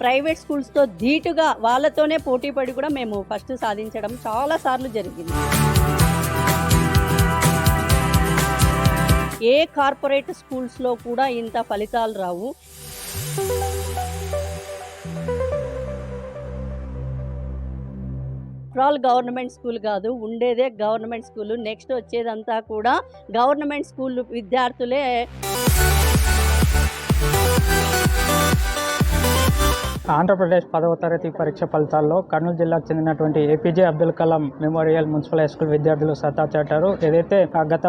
Private స్కూల్స్తో ధీటుగా వాళ్ళతోనే పోటీ పడి కూడా మేము ఫస్ట్ సాధించడం చాలా సార్లు జరిగింది. ఏ కార్పొరేట్ స్కూల్స్లో కూడా ఇంత ఫలితాలు రావు. ఆల్ గవర్నమెంట్ స్కూల్ కాదు ఉండేదే గవర్నమెంట్ స్కూల్. నెక్స్ట్ వచ్చేదంతా కూడా గవర్నమెంట్ స్కూల్ విద్యార్థులే ఆంధ్రప్రదేశ్ పదవ తరగతి పరీక్ష ఫలితాల్లో కర్నూలు జిల్లాకు చెందినటువంటి APJ Abdul Kalam memorial municipal high school విద్యార్థులు సత్తా చాటారు. ఏదైతే ఆ గత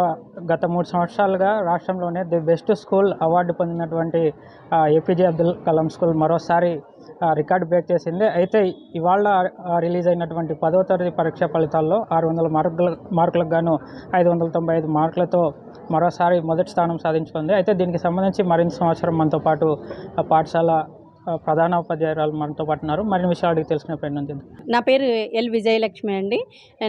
గత మూడు సంవత్సరాలుగా రాష్ట్రంలోనే ది బెస్ట్ స్కూల్ అవార్డు పొందినటువంటి ఏపీజే అబ్దుల్ కలాం స్కూల్ మరోసారి రికార్డ్ బ్రేక్ చేసింది. అయితే ఇవాళ రిలీజ్ అయినటువంటి పదవ తరగతి పరీక్ష ఫలితాల్లో ఆరు వందల మార్కుల మార్కులకు గాను ఐదు వందల తొంభై ఐదు మార్కులతో మరోసారి మొదటి స్థానం సాధించుకుంది. అయితే దీనికి సంబంధించి మరింత సంవత్సరం మనతో పాటు పాఠశాల ప్రధాన ఉపాధ్యాయురాలు మనతో పాటు ఉన్నారు. మరిన్ని విషయాలు అడిగి తెలుసుకునే ప్రయత్నం నా పేరు ఎల్ విజయలక్ష్మి అండి.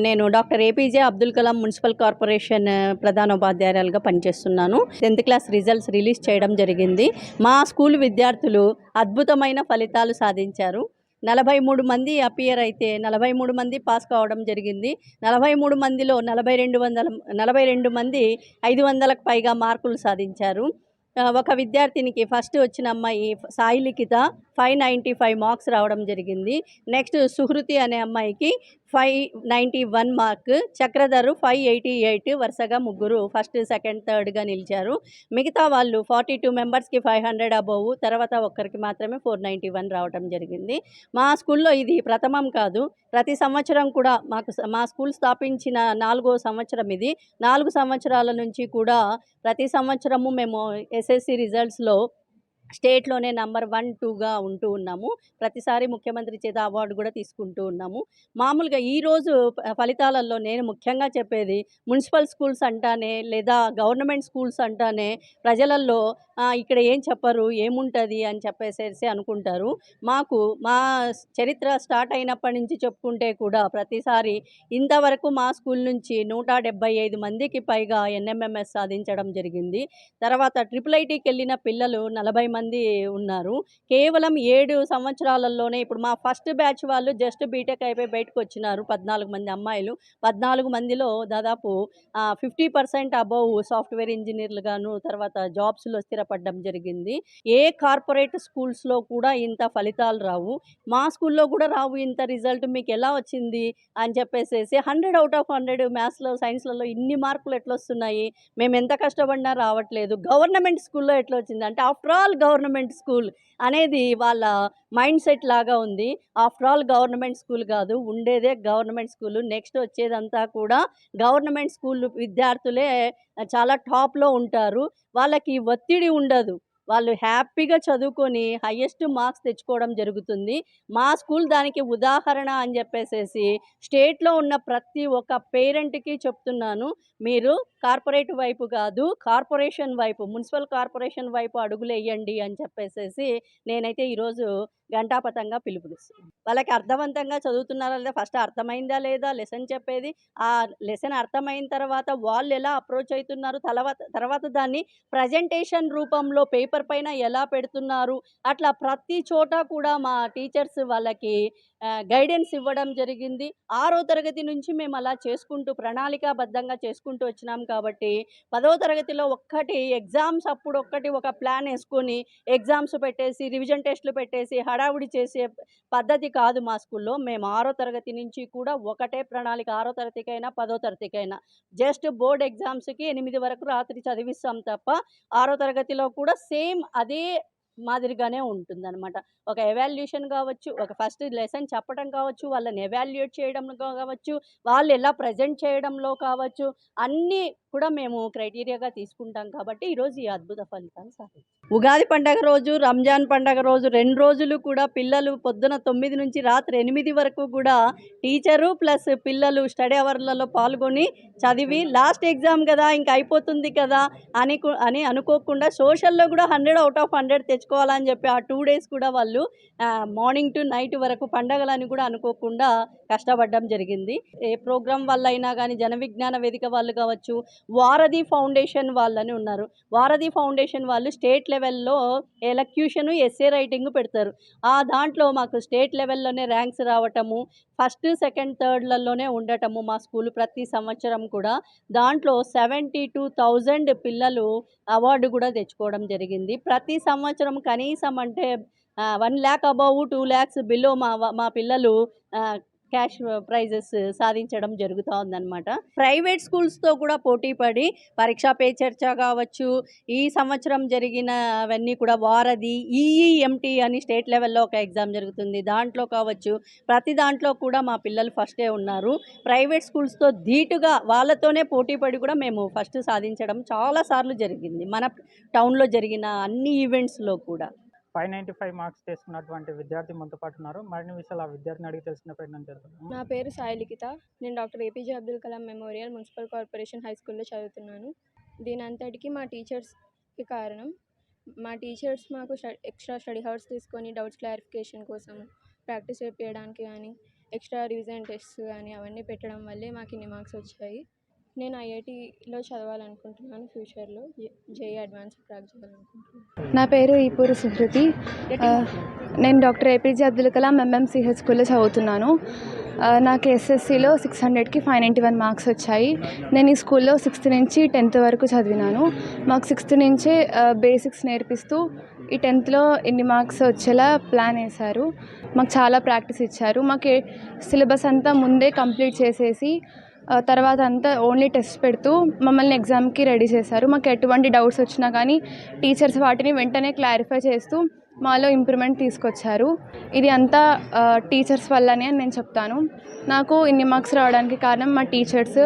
నేను doctor APJ Abdul Kalam municipal corporation ప్రధాన ఉపాధ్యాయురాలుగా పనిచేస్తున్నాను. టెన్త్ క్లాస్ రిజల్ట్స్ రిలీజ్ చేయడం జరిగింది. మా స్కూల్ విద్యార్థులు అద్భుతమైన ఫలితాలు సాధించారు. నలభై మూడు మంది అపియర్ అయితే నలభై మూడు మంది పాస్ కావడం జరిగింది. నలభై మూడు మందిలో నలభై రెండు వందల నలభై రెండు మంది ఐదు వందలకు పైగా మార్కులు సాధించారు. ఒక విద్యార్థినికి ఫస్ట్ వచ్చిన అమ్మాయి Sai Likhita five ninety five marks రావడం జరిగింది. నెక్స్ట్ సుహృతి అనే అమ్మాయికి five ninety one mark Chakradhar five eighty eight వరుసగా ముగ్గురు ఫస్ట్ సెకండ్ థర్డ్గా నిలిచారు. మిగతా వాళ్ళు ఫార్టీ టూ మెంబర్స్కి ఫైవ్ హండ్రెడ్ అబోవ్ తర్వాత ఒక్కరికి మాత్రమే ఫోర్ నైంటీ వన్ రావడం జరిగింది. మా స్కూల్లో ఇది ప్రథమం కాదు. ప్రతి సంవత్సరం కూడా మాకు మా స్కూల్ స్థాపించిన నాలుగో సంవత్సరం ఇది. నాలుగు సంవత్సరాల నుంచి కూడా ప్రతి సంవత్సరము మేము ఎస్ఎస్సి రిజల్ట్స్లో స్టేట్లోనే నంబర్ వన్ టూగా ఉంటూ ఉన్నాము. ప్రతిసారి ముఖ్యమంత్రి చేత అవార్డు కూడా తీసుకుంటూ ఉన్నాము. మామూలుగా ఈరోజు ఫలితాలలో నేను ముఖ్యంగా చెప్పేది మున్సిపల్ స్కూల్స్ అంటానే లేదా గవర్నమెంట్ స్కూల్స్ అంటానే ప్రజలల్లో ఇక్కడ ఏం చెప్పరు ఏముంటుంది? అని చెప్పేసేసి అనుకుంటారు. మాకు మా చరిత్ర స్టార్ట్ అయినప్పటి నుంచి చెప్పుకుంటే కూడా ప్రతిసారి ఇంతవరకు మా స్కూల్ నుంచి నూట డెబ్బై ఐదు మందికి పైగా ఎన్ఎంఎంఎస్ సాధించడం జరిగింది. తర్వాత ట్రిపుల్ ఐటీకి వెళ్ళిన పిల్లలు నలభై మంది మంది ఉన్నారు. కేవలం ఏడు సంవత్సరాలలోనే ఇప్పుడు మా ఫస్ట్ బ్యాచ్ వాళ్ళు జస్ట్ బీటెక్ అయిపోయి బయటకు వచ్చినారు పద్నాలుగు మంది అమ్మాయిలు. పద్నాలుగు మందిలో దాదాపు ఫిఫ్టీ పర్సెంట్ అబౌవ్ సాఫ్ట్వేర్ ఇంజనీర్లుగాను తర్వాత జాబ్స్లో స్థిరపడడం జరిగింది. ఏ కార్పొరేట్ స్కూల్స్లో కూడా ఇంత ఫలితాలు రావు. మా స్కూల్లో కూడా రావు ఇంత రిజల్ట్. మీకు ఎలా వచ్చింది? అని చెప్పేసేసి హండ్రెడ్ అవుట్ ఆఫ్ హండ్రెడ్ మ్యాథ్స్లో సైన్స్లలో ఇన్ని మార్కులు ఎట్లా వస్తున్నాయి మేము ఎంత కష్టపడినా రావట్లేదు. గవర్నమెంట్ స్కూల్లో ఎట్లా వచ్చింది అంటే ఆఫ్టర్ ఆల్ గవర్నమెంట్ స్కూల్ అనేది వాళ్ళ మైండ్ సెట్ లాగా ఉంది. ఆఫ్టర్ ఆల్ గవర్నమెంట్ స్కూల్ కాదు ఉండేదే గవర్నమెంట్ స్కూల్. నెక్స్ట్ వచ్చేదంతా కూడా గవర్నమెంట్ స్కూల్ విద్యార్థులే చాలా టాప్లో ఉంటారు. వాళ్ళకి ఒత్తిడి ఉండదు. వాళ్ళు హ్యాపీగా చదువుకొని హయ్యెస్ట్ మార్క్స్ తెచ్చుకోవడం జరుగుతుంది. మా స్కూల్ దానికి ఉదాహరణ అని చెప్పేసేసి స్టేట్లో ఉన్న ప్రతి ఒక్క పేరెంట్కి చెప్తున్నాను. మీరు కార్పొరేట్ వైపు కాదు కార్పొరేషన్ వైపు మున్సిపల్ కార్పొరేషన్ వైపు అడుగులు వేయండి అని చెప్పేసేసి నేనైతే ఈరోజు గంటాపతంగా పిలుపునిస్తుంది. వాళ్ళకి అర్థవంతంగా చదువుతున్నారా లేదా ఫస్ట్ అర్థమైందా లేదా లెసన్ చెప్పేది ఆ లెసన్ అర్థమైన తర్వాత వాళ్ళు ఎలా అప్రోచ్ అవుతున్నారు తర్వాత తర్వాత దాన్ని ప్రజెంటేషన్ రూపంలో పేపర్ పైన ఎలా పెడుతున్నారు అట్లా ప్రతి చోట కూడా మా టీచర్స్ వాళ్ళకి గైడెన్స్ ఇవ్వడం జరిగింది. ఆరో తరగతి నుంచి మేము అలా చేసుకుంటూ ప్రణాళికాబద్ధంగా చేసుకుంటూ వచ్చినాం కాబట్టి పదో తరగతిలో ఒక్కటి ఎగ్జామ్స్ అప్పుడు ఒక్కటి ఒక ప్లాన్ వేసుకొని ఎగ్జామ్స్ పెట్టేసి రివిజన్ టెస్ట్లు పెట్టేసి హడావుడి చేసే పద్ధతి కాదు మా స్కూల్లో. మేము ఆరో తరగతి నుంచి కూడా ఒకటే ప్రణాళిక ఆరో తరగతికైనా పదో తరగతికైనా. జస్ట్ బోర్డ్ ఎగ్జామ్స్కి ఎనిమిది వరకు రాత్రి చదివిస్తాం తప్ప ఆరో తరగతిలో కూడా సేమ్ అదే మాదిరిగానే ఉంటుందన్నమాట. ఒక ఎవాల్యుయేషన్ కావచ్చు ఒక ఫస్ట్ లెసన్ చెప్పడం కావచ్చు వాళ్ళని ఎవాల్యుయేట్ చేయడంలో కావచ్చు వాళ్ళు ఎలా ప్రజెంట్ చేయడంలో కావచ్చు అన్నీ కూడా మేము క్రైటీరియాగా తీసుకుంటాం కాబట్టి ఈరోజు ఈ అద్భుత ఫలితాలు సాధించాం. ఉగాది పండగ రోజు రంజాన్ పండగ రోజు రెండు రోజులు కూడా పిల్లలు పొద్దున తొమ్మిది నుంచి రాత్రి ఎనిమిది వరకు కూడా టీచరు ప్లస్ పిల్లలు స్టడీ అవర్లలో పాల్గొని చదివి లాస్ట్ ఎగ్జామ్ కదా ఇంకా అయిపోతుంది కదా అని అని అనుకోకుండా సోషల్లో కూడా హండ్రెడ్ అవుట్ ఆఫ్ హండ్రెడ్ చేసుకోవాలని చెప్పి ఆ టూ డేస్ కూడా వాళ్ళు మార్నింగ్ టు నైట్ వరకు పండగలని కూడా అనుకోకుండా కష్టపడడం జరిగింది. ఏ ప్రోగ్రామ్ వల్ల అయినా కానీ జన విజ్ఞాన వేదిక వాళ్ళు కావచ్చు వారధి ఫౌండేషన్ వాళ్ళని ఉన్నారు. వారధి ఫౌండేషన్ వాళ్ళు స్టేట్ లెవెల్లో ఎలక్యూషన్ ఎస్ఏ రైటింగ్ పెడతారు. ఆ దాంట్లో మాకు స్టేట్ లెవెల్లోనే ర్యాంక్స్ రావటము ఫస్ట్ సెకండ్ థర్డ్లలోనే ఉండటము మా స్కూల్ ప్రతి సంవత్సరం కూడా. దాంట్లో సెవెంటీ టూ థౌజండ్ పిల్లలు అవార్డు కూడా తెచ్చుకోవడం జరిగింది. ప్రతి సంవత్సరం కనీసం అంటే one lakh above two lakhs below మా మా పిల్లలు క్యాష్ ప్రైజెస్ సాధించడం జరుగుతూ ఉందన్నమాట ప్రైవేట్ స్కూల్స్తో కూడా పోటీ పడి పరీక్షా పే చర్చ కావచ్చు ఈ సంవత్సరం జరిగిన అవన్నీ కూడా వారధి ఈఈఎంటీ అని స్టేట్ లెవెల్లో ఒక ఎగ్జామ్ జరుగుతుంది. దాంట్లో కావచ్చు ప్రతి దాంట్లో కూడా మా పిల్లలు ఫస్టే ఉన్నారు. ప్రైవేట్ స్కూల్స్తో ధీటుగా వాళ్ళతోనే పోటీ పడి కూడా మేము ఫస్ట్ సాధించడం చాలాసార్లు జరిగింది. మన టౌన్లో జరిగిన అన్ని ఈవెంట్స్లో కూడా. ఫైవ్ నైంటీ ఫైవ్ మార్క్స్ తీసుకున్నటువంటి విద్యార్థి మనతో పాటు ఉన్నారు. మరిన్ని విషయాలు ఆ విద్యార్థిని అడిగి తెలిసిన ప్రయత్నం చేస్తున్నాం నా పేరు సాయి లిఖిత. నేను doctor APJ Abdul Kalam memorial municipal corporation high స్కూల్లో చదువుతున్నాను. దీని అంతటికి మా టీచర్స్కి కారణం మా టీచర్స్ మాకు ఎక్స్ట్రా స్టడీ హవర్స్ తీసుకొని డౌట్స్ క్లారిఫికేషన్ కోసం ప్రాక్టీస్ చేయడానికి కానీ ఎక్స్ట్రా రివిజన్ టెస్ట్స్ కానీ అవన్నీ పెట్టడం వల్లే మాకు ఇన్ని మార్క్స్ వచ్చాయి. నేను ఐఐటిలో చదవాలనుకుంటున్నాను ఫ్యూచర్లో. జేఈ అడ్వాన్స్ క్రాక్ చేయాలనుకుంటున్నాను. నా పేరు ఈపూరి సుహృతి నేను doctor APJ Abdul Kalam MMCH స్కూల్లో చదువుతున్నాను. నాకు ఎస్ఎస్సిలో సిక్స్ హండ్రెడ్కి ఫైవ్ నైంటీ వన్ మార్క్స్ వచ్చాయి. నేను ఈ స్కూల్లో సిక్స్త్ నుంచి టెన్త్ వరకు చదివినాను. మాకు సిక్స్త్ నుంచే బేసిక్స్ నేర్పిస్తూ ఈ టెన్త్లో ఇన్ని మార్క్స్ వచ్చేలా ప్లాన్ వేశారు. మాకు చాలా ప్రాక్టీస్ ఇచ్చారు. మాకు సిలబస్ అంతా ముందే కంప్లీట్ చేసేసి తర్వాత అంతా ఓన్లీ టెస్ట్ పెడుతూ మమ్మల్ని ఎగ్జామ్కి రెడీ చేశారు. మాకు ఎటువంటి డౌట్స్ వచ్చినా కానీ టీచర్స్ వాటిని వెంటనే క్లారిఫై చేస్తూ మాలో ఇంప్రూవ్మెంట్ తీసుకొచ్చారు. ఇది అంతా టీచర్స్ వల్లనే అని నేను చెప్తాను. నాకు ఇన్ని మార్క్స్ రావడానికి కారణం మా టీచర్స్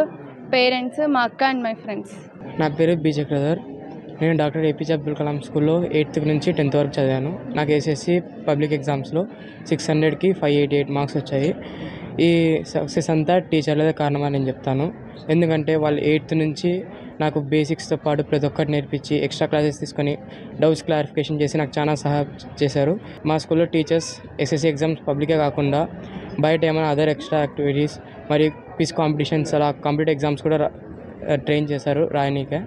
పేరెంట్స్ మా అక్క అండ్ మై ఫ్రెండ్స్ నా పేరు బీజే బ్రదర్ నేను డాక్టర్ ఏపీజే అబ్దుల్ కలాం స్కూల్లో ఎయిత్ నుంచి టెన్త్ వరకు చదివాను. నాకు ఎస్ఎస్సి పబ్లిక్ ఎగ్జామ్స్లో సిక్స్ హండ్రెడ్కి ఫైవ్ ఎయిటీ ఎయిట్ మార్క్స్ వచ్చాయి. ఈ సక్సెస్ అంతా టీచర్లదే కారణమని నేను చెప్తాను. ఎందుకంటే వాళ్ళు ఎయిత్ నుంచి నాకు బేసిక్స్తో పాటు ప్రతి ఒక్కటి నేర్పించి ఎక్స్ట్రా క్లాసెస్ తీసుకొని డౌట్స్ క్లారిఫికేషన్ చేసి నాకు చాలా సహాయం చేశారు. మా స్కూల్లో టీచర్స్ ఎస్ఎస్సి ఎగ్జామ్స్ పబ్లికే కాకుండా బయట ఏమైనా అదర్ ఎక్స్ట్రా యాక్టివిటీస్ మరియు క్విజ్ కాంపిటీషన్స్ అలా కంప్లీట్ ఎగ్జామ్స్ కూడా ట్రైన్ చేశారు రాయనీకే.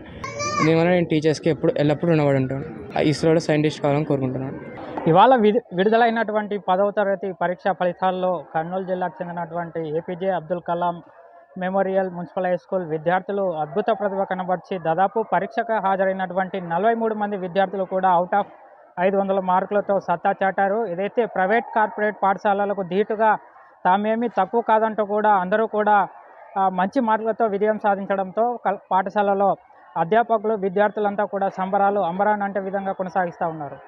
దీనివల్ల నేను టీచర్స్కి ఎప్పుడు ఎల్లప్పుడూ రుణపడి ఉంటాను. ఆ ఇస్రోలో సైంటిస్ట్ కావాలని కోరుకుంటున్నాను. ఇవాళ విడి విడుదలైనటువంటి పదవ తరగతి పరీక్షా ఫలితాల్లో కర్నూలు జిల్లాకు చెందినటువంటి APJ Abdul Kalam memorial municipal high school విద్యార్థులు అద్భుత ప్రతిభ కనబర్చి దాదాపు పరీక్షకు హాజరైనటువంటి నలభై మూడు మంది విద్యార్థులు కూడా అవుట్ ఆఫ్ ఐదు వందల మార్కులతో సత్తా చాటారు. ఇదైతే ప్రైవేట్ కార్పొరేట్ పాఠశాలలకు ధీటుగా తామేమీ తక్కువ కాదంటూ కూడా అందరూ కూడా మంచి మార్కులతో విజయం సాధించడంతో పాఠశాలలో అధ్యాపకులు విద్యార్థులంతా కూడా సంబరాలు అంబరాన్ అంటే విధంగా కొనసాగిస్తూ ఉన్నారు.